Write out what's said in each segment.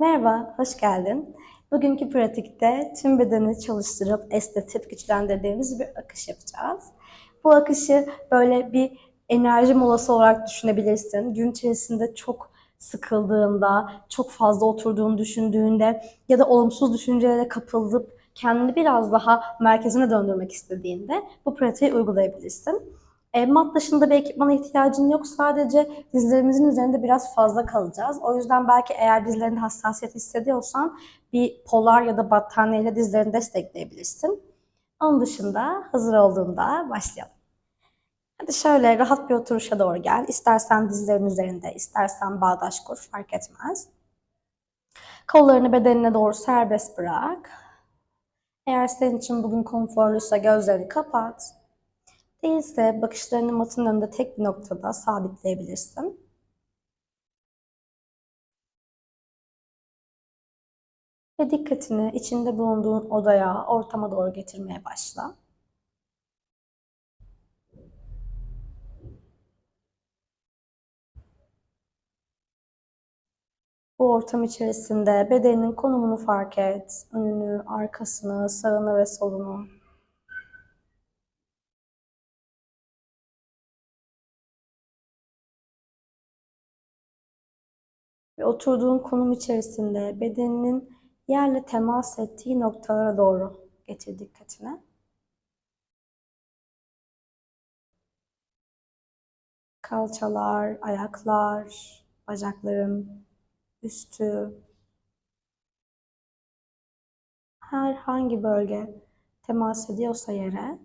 Merhaba, hoş geldin. Bugünkü pratikte tüm bedeni çalıştırıp esnetip güçlendirdiğimiz bir akış yapacağız. Bu akışı böyle bir enerji molası olarak düşünebilirsin. Gün içerisinde çok sıkıldığında, çok fazla oturduğunu düşündüğünde ya da olumsuz düşüncelere kapılıp kendini biraz daha merkezine döndürmek istediğinde bu pratiği uygulayabilirsin. E, mat dışında bir ekipmana ihtiyacın yok. Sadece dizlerimizin üzerinde biraz fazla kalacağız. O yüzden belki eğer dizlerinde hassasiyet hissediyorsan bir polar ya da battaniyeyle dizlerini destekleyebilirsin. Onun dışında hazır olduğunda başlayalım. Hadi şöyle rahat bir oturuşa doğru gel. İstersen dizlerin üzerinde, istersen bağdaş kur fark etmez. Kollarını bedenine doğru serbest bırak. Eğer senin için bugün konforluysa gözlerini kapat. Değilse bakışlarını matın önünde tek bir noktada sabitleyebilirsin. Ve dikkatini içinde bulunduğun odaya, ortama doğru getirmeye başla. Bu ortam içerisinde bedeninin konumunu fark et. Önünü, arkasını, sağını ve solunu. Ve oturduğun konum içerisinde bedeninin yerle temas ettiği noktalara doğru getir dikkatini. Kalçalar, ayaklar, bacakların üstü, herhangi bölge temas ediyorsa yere,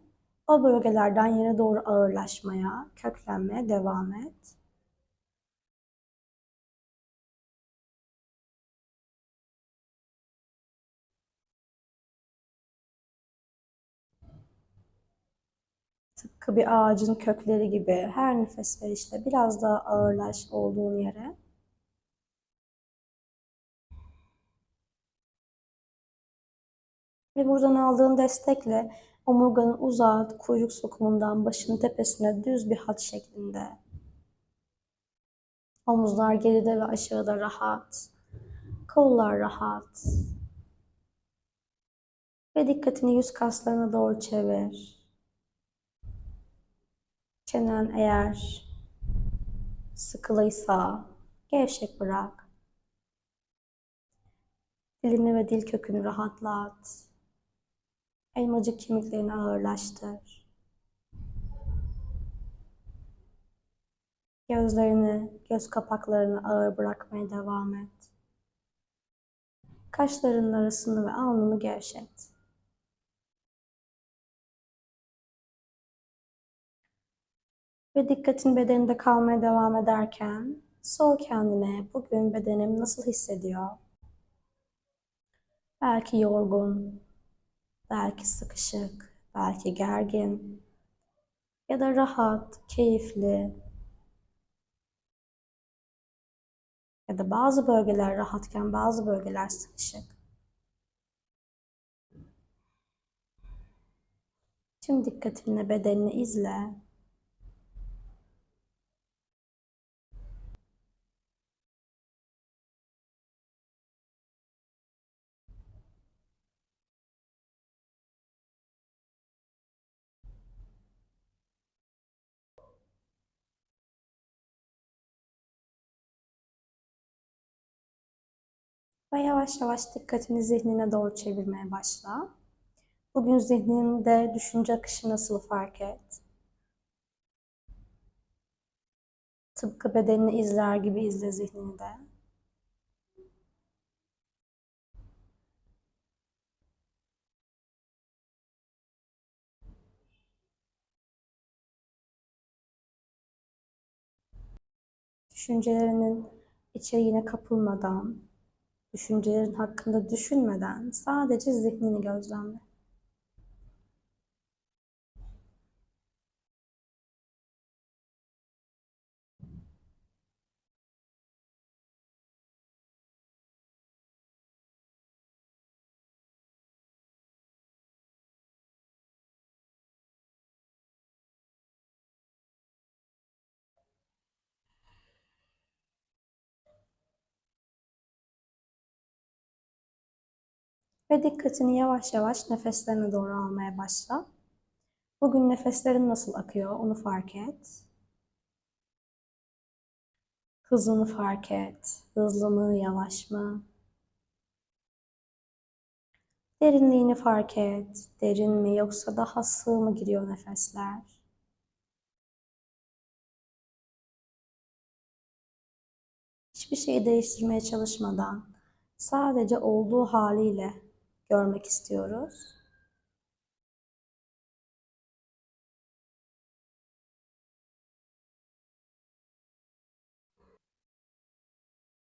o bölgelerden yere doğru ağırlaşmaya, köklenmeye devam et. Tıpkı bir ağacın kökleri gibi her nefes verişte biraz daha ağırlaş olduğun yere. Ve buradan aldığın destekle omurganı uzat, kuyruk sokumundan başın tepesine düz bir hat şeklinde. Omuzlar geride ve aşağıda rahat. Kollar rahat. Ve dikkatini yüz kaslarına doğru çevir. Çenen eğer sıkılıysa gevşek bırak. Dilini ve dil kökünü rahatlat. Elmacık kemiklerini ağırlaştır. Gözlerini, göz kapaklarını ağır bırakmaya devam et. Kaşlarının arasını ve alnını gevşet. Ve dikkatin bedeninde kalmaya devam ederken sor kendine bugün bedenim nasıl hissediyor? Belki yorgun, belki sıkışık, belki gergin ya da rahat, keyifli ya da bazı bölgeler rahatken bazı bölgeler sıkışık. Tüm dikkatinle bedenini izle. Ve yavaş yavaş dikkatini zihnine doğru çevirmeye başla. Bugün zihninde düşünce akışı nasıl fark et. Tıpkı bedenini izler gibi izle zihnini de. Düşüncelerinin içeriğine kapılmadan, düşüncelerin hakkında düşünmeden sadece zihnini gözlemle. Ve dikkatini yavaş yavaş nefeslerine doğru almaya başla. Bugün nefeslerin nasıl akıyor onu fark et. Hızını fark et. Hızlı mı, yavaş mı? Derinliğini fark et. Derin mi yoksa daha sığ mı giriyor nefesler? Hiçbir şeyi değiştirmeye çalışmadan sadece olduğu haliyle görmek istiyoruz.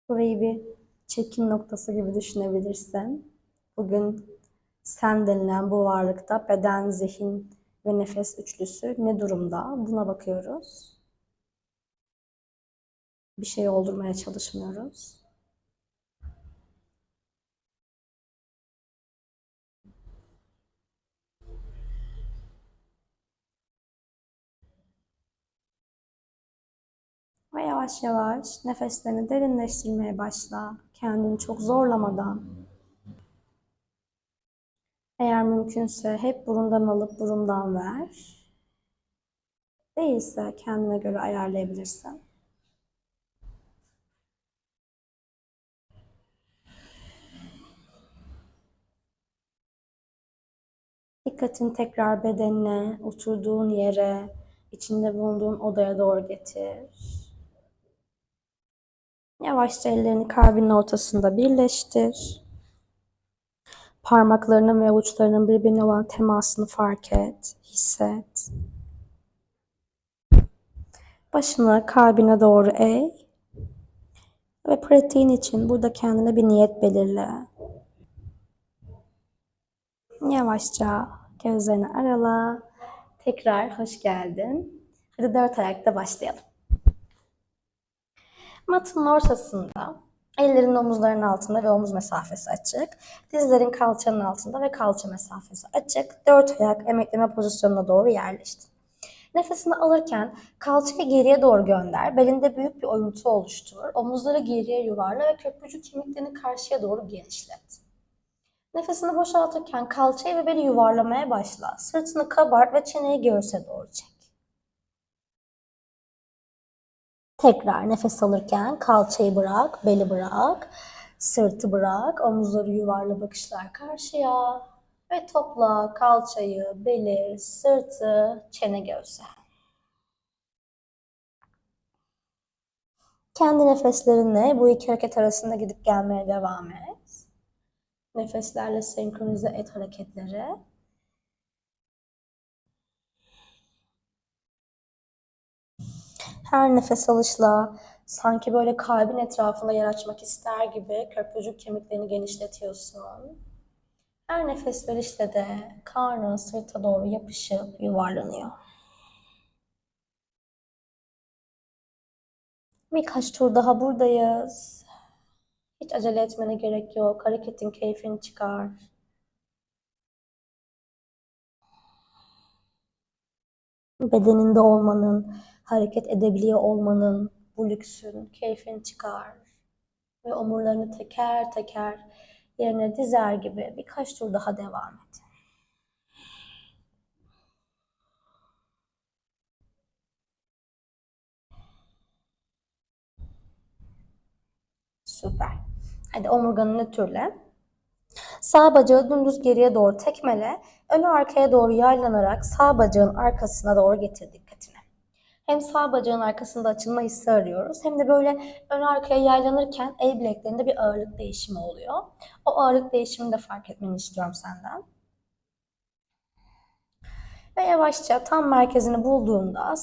Burayı bir çekim noktası gibi düşünebilirsin. Bugün sen denilen bu varlıkta beden, zihin ve nefes üçlüsü ne durumda? Buna bakıyoruz. Bir şey oldurmaya çalışmıyoruz. Ve yavaş yavaş nefeslerini derinleştirmeye başla. Kendini çok zorlamadan. Eğer mümkünse hep burundan alıp burundan ver. Değilse kendine göre ayarlayabilirsin. Dikkatin tekrar bedenine, oturduğun yere, içinde bulunduğun odaya doğru getir. Yavaşça ellerini kalbinin ortasında birleştir. Parmaklarının ve avuçlarının birbirine olan temasını fark et, hisset. Başını kalbine doğru eğ. Ve pratiğin için burada kendine bir niyet belirle. Yavaşça gözlerini arala. Tekrar hoş geldin. Hadi dört ayakta başlayalım. Matın ortasında ellerin omuzların altında ve omuz mesafesi açık. Dizlerin kalçanın altında ve kalça mesafesi açık. Dört ayak emekleme pozisyonuna doğru yerleştin. Nefesini alırken kalçayı geriye doğru gönder. Belinde büyük bir oyuntu oluştur. Omuzları geriye yuvarla ve köprücük kemiklerini karşıya doğru genişlet. Nefesini boşaltırken kalçayı ve beli yuvarlamaya başla. Sırtını kabart ve çeneyi göğüse doğru çek. Tekrar nefes alırken kalçayı bırak, beli bırak, sırtı bırak, omuzları yuvarla bakışlar karşıya ve topla kalçayı, beli, sırtı, çene göğse. Kendi nefeslerinle bu iki hareket arasında gidip gelmeye devam et. Nefeslerle senkronize et hareketleri. Her nefes alışla sanki böyle kalbin etrafında yer açmak ister gibi köprücük kemiklerini genişletiyorsun. Her nefes verişte de karnın sırta doğru yapışıp yuvarlanıyor. Birkaç tur daha buradayız. Hiç acele etmene gerek yok. Hareketin keyfini çıkar. Bedeninde olmanın, hareket edebiliyor olmanın, bu lüksün keyfini çıkar. Ve omurlarını teker teker yerine dizer gibi birkaç tur daha devam et. Süper. Hadi omurganı nötrle. Sağ bacağı dümdüz geriye doğru tekmele, önü arkaya doğru yaylanarak sağ bacağın arkasına doğru getir dikkatini. Hem sağ bacağın arkasında açılma hissi arıyoruz hem de böyle ön arkaya yaylanırken el bileklerinde bir ağırlık değişimi oluyor. O ağırlık değişimini de fark etmeni istiyorum senden. Ve yavaşça tam merkezini bulduğunda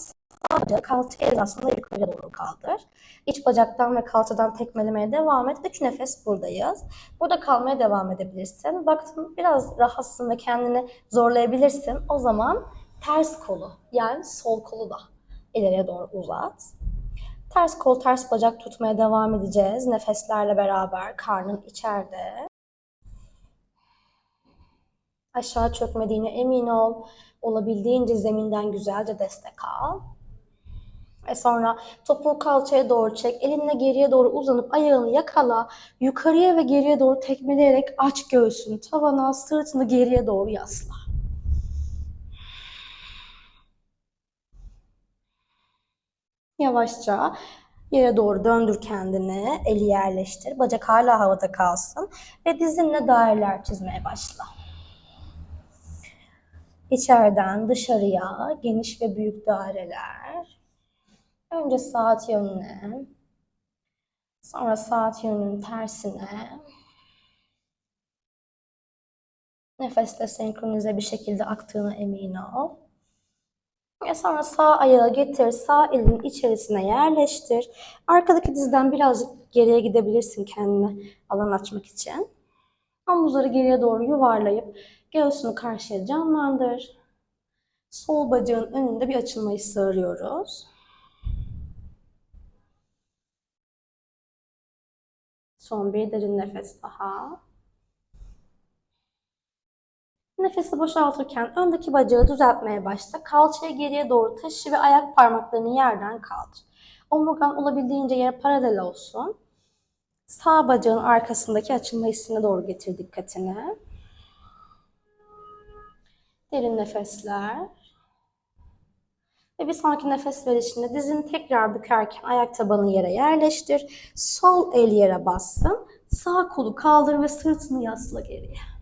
bacağı kalça hizasında yukarıya doğru kaldır. İç bacaktan ve kalçadan tekmelemeye devam et. Üç nefes buradayız. Burada kalmaya devam edebilirsin. Baktın biraz rahatsın ve kendini zorlayabilirsin. O zaman ters kolu yani sol kolu da ileriye doğru uzat. Ters kol, ters bacak tutmaya devam edeceğiz. Nefeslerle beraber karnın içeride. Aşağı çökmediğine emin ol. Olabildiğince zeminden güzelce destek al. Ve sonra topuğu kalçaya doğru çek. Elinle geriye doğru uzanıp ayağını yakala. Yukarıya ve geriye doğru tekmeleyerek aç göğsünü tavana, sırtını geriye doğru yasla. Yavaşça yere doğru döndür kendini. Eli yerleştir. Bacak hala havada kalsın. Ve dizinle daireler çizmeye başla. İçeriden dışarıya geniş ve büyük daireler. Önce saat yönüne, sonra saat yönünün tersine. Nefesle senkronize bir şekilde aktığına emin ol. Ve sonra sağ ayağı getir, sağ elinin içerisine yerleştir. Arkadaki dizden birazcık geriye gidebilirsin kendine alan açmak için. Omuzları geriye doğru yuvarlayıp göğsünü karşıya canlandır. Sol bacağın önünde bir açılmayı sığırıyoruz. Son bir derin nefes daha. Nefesi boşaltırken öndeki bacağı düzeltmeye başla. Kalçayı geriye doğru taşı ve ayak parmaklarını yerden kaldır. Omurgan olabildiğince yere paralel olsun. Sağ bacağın arkasındaki açılma hissine doğru getir dikkatini. Derin nefesler. Ve bir sonraki nefes verişinde dizini tekrar bükerken ayak tabanı yere yerleştir. Sol el yere bassın. Sağ kolu kaldır ve sırtını yasla geriye.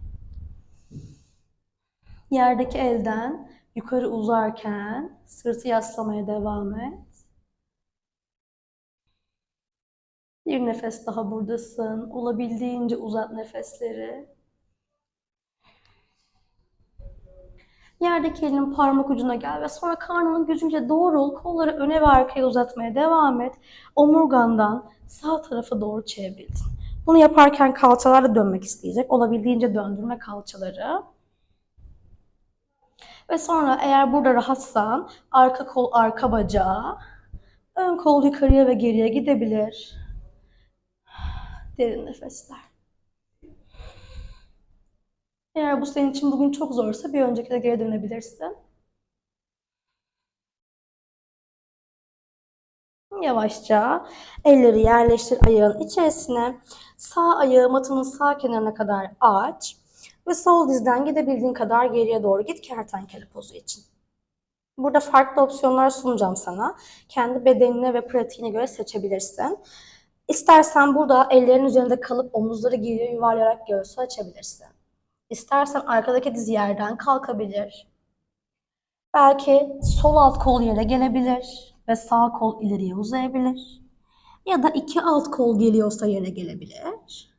Yerdeki elden yukarı uzarken sırtı yaslamaya devam et. Bir nefes daha buradasın. Olabildiğince uzat nefesleri. Yerdeki elinin parmak ucuna gel ve sonra karnının gücünce doğrul. Kolları öne ve arkaya uzatmaya devam et. Omurgandan sağ tarafa doğru çevrildin. Bunu yaparken kalçalar da dönmek isteyecek. Olabildiğince döndürme kalçaları. Ve sonra eğer burada rahatsan arka kol arka bacağı, ön kol yukarıya ve geriye gidebilir. Derin nefesler. Eğer bu senin için bugün çok zorsa bir öncekine geri dönebilirsin. Yavaşça elleri yerleştir ayağın içerisine. Sağ ayağı matının sağ kenarına kadar aç. Ve sol dizden gidebildiğin kadar geriye doğru git kertenkele pozu için. Burada farklı opsiyonlar sunacağım sana. Kendi bedenine ve pratiğine göre seçebilirsin. İstersen burada ellerin üzerinde kalıp omuzları geriye yuvarlayarak göğsü açabilirsin. İstersen arkadaki diz yerden kalkabilir. Belki sol alt kol yere gelebilir ve sağ kol ileriye uzayabilir. Ya da iki alt kol geliyorsa yere gelebilir.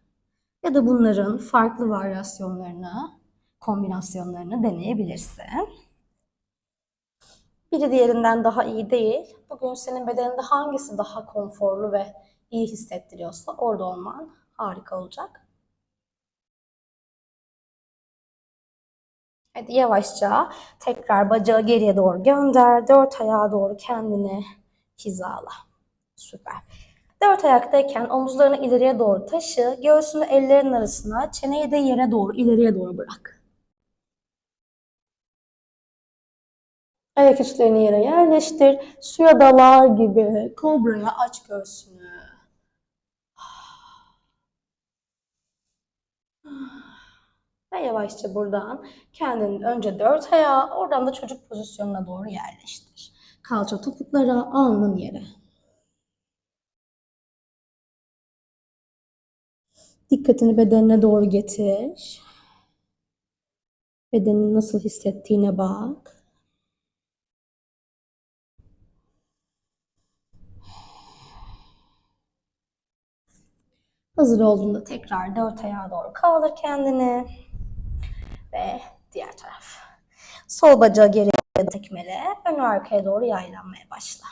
Ya da bunların farklı varyasyonlarını, kombinasyonlarını deneyebilirsin. Biri diğerinden daha iyi değil. Bugün senin bedeninde hangisi daha konforlu ve iyi hissettiriyorsa orada olman harika olacak. Hadi yavaşça tekrar bacağı geriye doğru gönder. Dört ayağa doğru kendini hizala. Süper. Dört ayaktayken omuzlarını ileriye doğru taşı. Göğsünü ellerin arasına, çeneyi de yere doğru, ileriye doğru bırak. Ayak içlerini yere yerleştir. Suya dalar gibi kobraya aç göğsünü. Ve yavaşça buradan kendini önce dört ayağa, oradan da çocuk pozisyonuna doğru yerleştir. Kalça topuklara, alnın yere. Dikkatini bedenine doğru getir. Bedenin nasıl hissettiğine bak. Hazır olduğunda tekrar dört ayağa doğru kaldır kendini. Ve diğer taraf. Sol bacağı geriye tekmele, ön arkaya doğru yaylanmaya başla.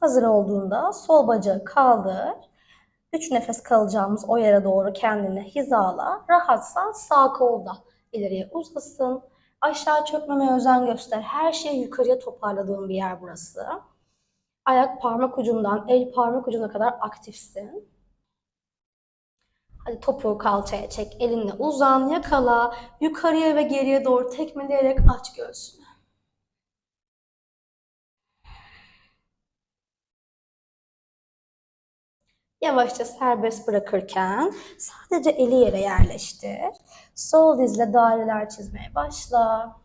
Hazır olduğunda sol bacağı kaldır. Üç nefes kalacağımız o yere doğru kendini hizala. Rahatsa sağ kolda ileriye uzasın. Aşağı çökmemeye özen göster. Her şeyi yukarıya toparladığın bir yer burası. Ayak parmak ucundan el parmak ucuna kadar aktifsin. Hadi topuğu kalçaya çek, elinle uzan, yakala, yukarıya ve geriye doğru tekmeleyerek aç göğsünü. Yavaşça serbest bırakırken sadece eli yere yerleştir. Sol dizle daireler çizmeye başla.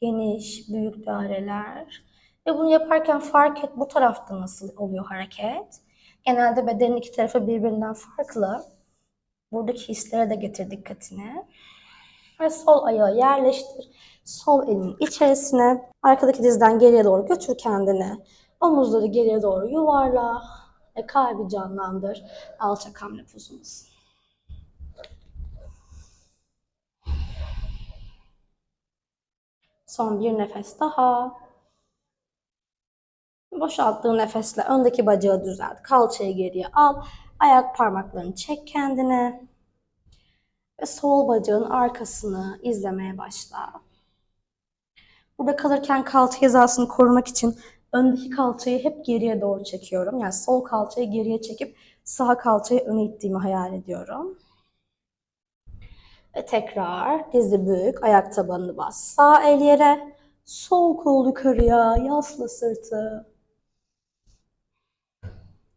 Geniş, büyük daireler. Ve bunu yaparken fark et bu tarafta nasıl oluyor hareket. Genelde bedenin iki tarafı birbirinden farklı. Buradaki hislere de getir dikkatini. Ve sol ayağı yerleştir. Sol elin içerisine, arkadaki dizden geriye doğru götür kendini. Omuzları geriye doğru yuvarla ve kalbi canlandır. Alçak hamle pozumuz. Son bir nefes daha. Boşalttığın nefesle öndeki bacağı düzelt. Kalçayı geriye al. Ayak parmaklarını çek kendine. Ve sol bacağın arkasını izlemeye başla. Burada kalırken kalça hizasını korumak için öndeki kalçayı hep geriye doğru çekiyorum. Yani sol kalçayı geriye çekip sağ kalçayı öne ittiğimi hayal ediyorum. Ve tekrar dizi büyük, ayak tabanını bas. Sağ el yere, sol kol yukarıya, yasla sırtı.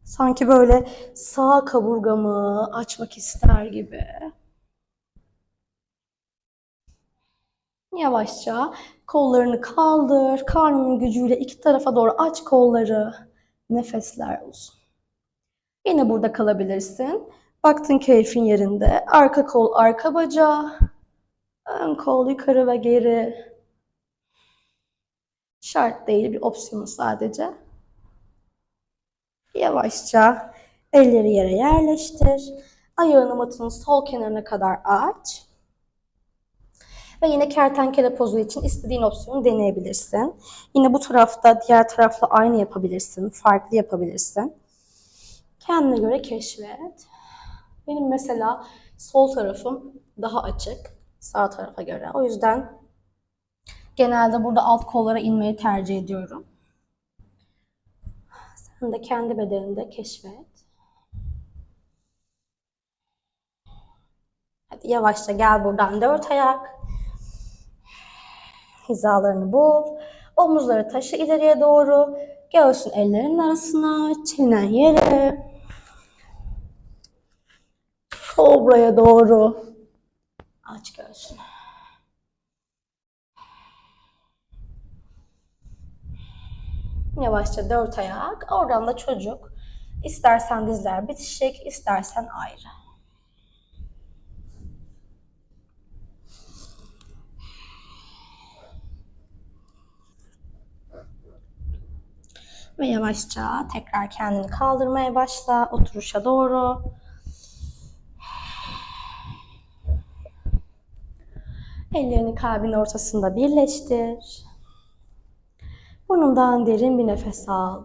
Sanki böyle sağ kaburgamı açmak ister gibi. Yavaşça kollarını kaldır. Karnının gücüyle iki tarafa doğru aç kolları. Nefesler uzun. Yine burada kalabilirsin. Baktın keyfin yerinde. Arka kol arka bacağı. Ön kol yukarı ve geri. Şart değil bir opsiyon sadece. Yavaşça elleri yere yerleştir. Ayağını matının sol kenarına kadar aç. Ve yine kertenkele pozu için istediğin opsiyonu deneyebilirsin. Yine bu tarafta diğer tarafla aynı yapabilirsin. Farklı yapabilirsin. Kendine göre keşfet. Benim mesela sol tarafım daha açık sağ tarafa göre. O yüzden genelde burada alt kollara inmeyi tercih ediyorum. Sen de kendi bedeninde keşfet. Hadi yavaşça gel buradan dört ayak. Hizalarını bul. Omuzları taşı ileriye doğru. Göğsün ellerin arasına. Çenen yere. Kobra'ya doğru. Aç göğsünü. Yavaşça dört ayak. Oradan da çocuk. İstersen dizler bitişik, istersen ayrı. Ve yavaşça tekrar kendini kaldırmaya başla. Oturuşa doğru. Ellerini kalbin ortasında birleştir. Burnundan derin bir nefes al.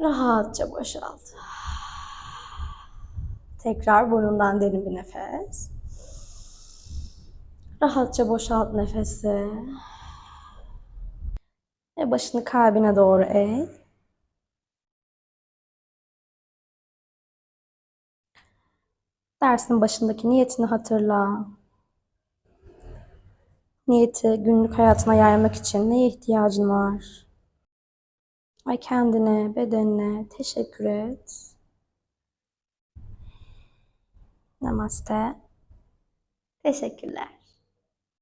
Rahatça boşalt. Tekrar burnundan derin bir nefes. Rahatça boşalt nefesi. Ve başını kalbine doğru eğ. Dersin başındaki niyetini hatırla. Niyeti günlük hayatına yaymak için neye ihtiyacın var? Ve kendine, bedenine teşekkür et. Namaste. Teşekkürler.